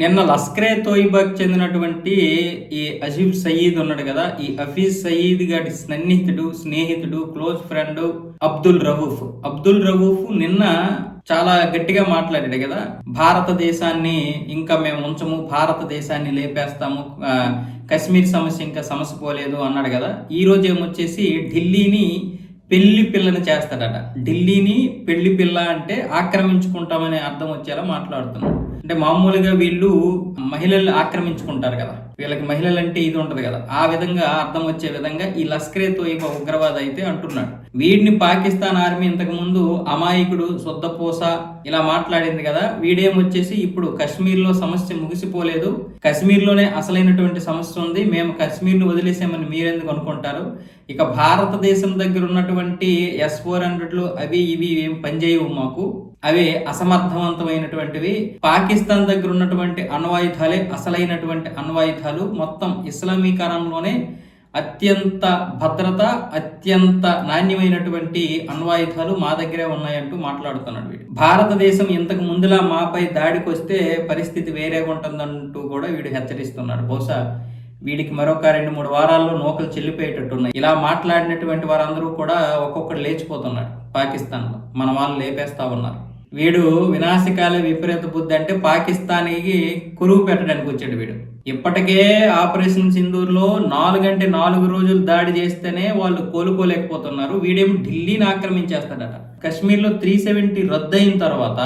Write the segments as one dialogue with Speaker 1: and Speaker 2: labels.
Speaker 1: నిన్న లస్కరే తోయిబాకి చెందినటువంటి ఈ అజీబ్ సయీద్ ఉన్నాడు కదా ఈ హఫీజ్ సయీద్ గారి సన్నిహితుడు స్నేహితుడు క్లోజ్ ఫ్రెండ్ అబ్దుల్ రవూఫ్. అబ్దుల్ రవూఫ్ నిన్న చాలా గట్టిగా మాట్లాడాడు కదా భారతదేశాన్ని ఇంకా మేము ఉంచము భారతదేశాన్ని లేపేస్తాము కశ్మీర్ సమస్య ఇంకా సమస్య పోలేదు అన్నాడు కదా ఈ రోజు ఏమొచ్చేసి ఢిల్లీని పెళ్ళి పిల్లని చేస్తాడట. ఢిల్లీని పెళ్ళి పిల్ల అంటే ఆక్రమించుకుంటామనే అర్థం వచ్చేలా మాట్లాడుతున్నాడు. అంటే మామూలుగా వీళ్ళు మహిళలు ఆక్రమించుకుంటారు కదా. వీళ్ళకి మహిళలు అంటే ఇది ఉంటది కదా. ఆ విధంగా అర్థం వచ్చే విధంగా ఈ లస్కరే తోయిబా ఉగ్రవాద అయితే అంటున్నాడు. వీడిని పాకిస్తాన్ ఆర్మీ ఇంతకు ముందు అమాయకుడు శుద్ధపూస ఇలా మాట్లాడింది కదా. వీడేమొచ్చేసి ఇప్పుడు కశ్మీర్లో సమస్య ముగిసిపోలేదు. కశ్మీర్లోనే అసలైనటువంటి సమస్య ఉంది. మేము కశ్మీర్ను వదిలేసామని మీరెందుకు అనుకుంటారు? ఇక భారతదేశం దగ్గర ఉన్నటువంటి ఎస్ ఫోర్ హండ్రెడ్లు అవి ఇవి ఏం పనిచేయవు మాకు. అవి అసమర్థవంతమైనటువంటివి. పాకిస్తాన్ దగ్గర ఉన్నటువంటి అణ్వాయుధాలే అసలైనటువంటి అణ్వాయుధాలు. మొత్తం ఇస్లామీకరణలోనే అత్యంత భద్రత అత్యంత నాణ్యమైనటువంటి అణ్వాయుధాలు మా దగ్గరే ఉన్నాయంటూ మాట్లాడుతున్నాడు వీడు. భారతదేశం ఇంతకు ముందులా మాపై దాడికి వస్తే పరిస్థితి వేరేగా ఉంటుందంటూ కూడా వీడు హెచ్చరిస్తున్నాడు. బహుశా వీడికి మరొక రెండు మూడు వారాల్లో నూకలు చెల్లిపోయేటట్టున్నాయి. ఇలా మాట్లాడినటువంటి వారందరూ కూడా ఒక్కొక్కటి లేచిపోతున్నాడు పాకిస్తాన్లో. మన వాళ్ళు లేపేస్తా ఉన్నారు. వీడు వినాశకాల విపరీత బుద్ధి అంటే పాకిస్తానీకి కురువు పెట్టడానికి వచ్చాడు వీడు. ఇప్పటికే ఆపరేషన్ సింధూర్లో నాలుగంటే నాలుగు రోజులు దాడి చేస్తేనే వాళ్ళు కోలుకోలేకపోతున్నారు. వీడేమో ఢిల్లీని ఆక్రమించేస్తాడట. కశ్మీర్లో త్రీ సెవెంటీ రద్దయిన తర్వాత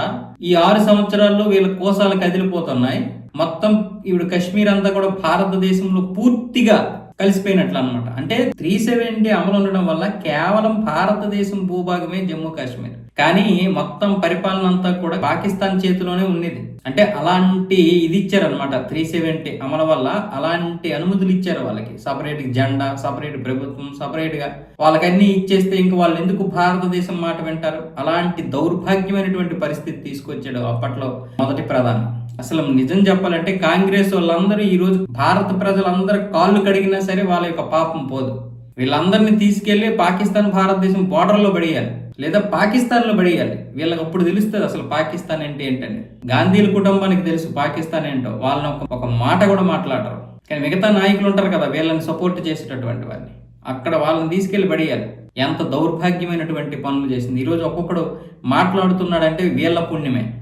Speaker 1: ఈ ఆరు సంవత్సరాల్లో వీళ్ళ కోసాలు కదిలిపోతున్నాయి. మొత్తం ఇప్పుడు కశ్మీర్ అంతా కూడా భారతదేశంలో పూర్తిగా కలిసిపోయినట్లు అనమాట అంటే త్రీ సెవెంటీ అమలు ఉండడం వల్ల కేవలం భారతదేశం భూభాగమే జమ్మూ కాశ్మీర్ కానీ మొత్తం పరిపాలన అంతా కూడా పాకిస్తాన్ చేతిలోనే ఉన్నది. అంటే అలాంటి ఇది ఇచ్చారనమాట త్రీ సెవెంటీ అమలు వల్ల అలాంటి అనుమతులు ఇచ్చారు వాళ్ళకి. సపరేట్ జెండా సపరేట్ ప్రభుత్వం సపరేట్గా వాళ్ళకన్నీ ఇచ్చేస్తే ఇంక వాళ్ళు ఎందుకు భారతదేశం మాట వింటారు? అలాంటి దౌర్భాగ్యమైనటువంటి పరిస్థితి తీసుకొచ్చాడు అప్పట్లో మొదటి ప్రధాని. అసలు నిజం చెప్పాలంటే కాంగ్రెస్ వాళ్ళందరూ ఈ రోజు భారత ప్రజలందరూ కాళ్ళు కడిగినా సరే వాళ్ళ యొక్క పాపం పోదు. వీళ్ళందరినీ తీసుకెళ్ళి పాకిస్తాన్ భారతదేశం border పడేయాలి. లేదా పాకిస్తాన్లో పడేయాలి. వీళ్ళకి అప్పుడు తెలుస్తుంది అసలు పాకిస్తాన్ అంటే ఏంటని. గాంధీల కుటుంబానికి తెలుసు పాకిస్తాన్ ఏంటో. వాళ్ళని ఒక ఒక మాట కూడా మాట్లాడరు. కానీ మిగతా నాయకులు ఉంటారు కదా వీళ్ళని సపోర్ట్ చేసేటటువంటి వారిని. అక్కడ వాళ్ళని తీసుకెళ్ళి పడేయాలి. ఎంత దౌర్భాగ్యమైనటువంటి పనులు చేసింది. ఈరోజు ఒక్కొక్కడు మాట్లాడుతున్నాడంటే వీళ్ళ పుణ్యమే.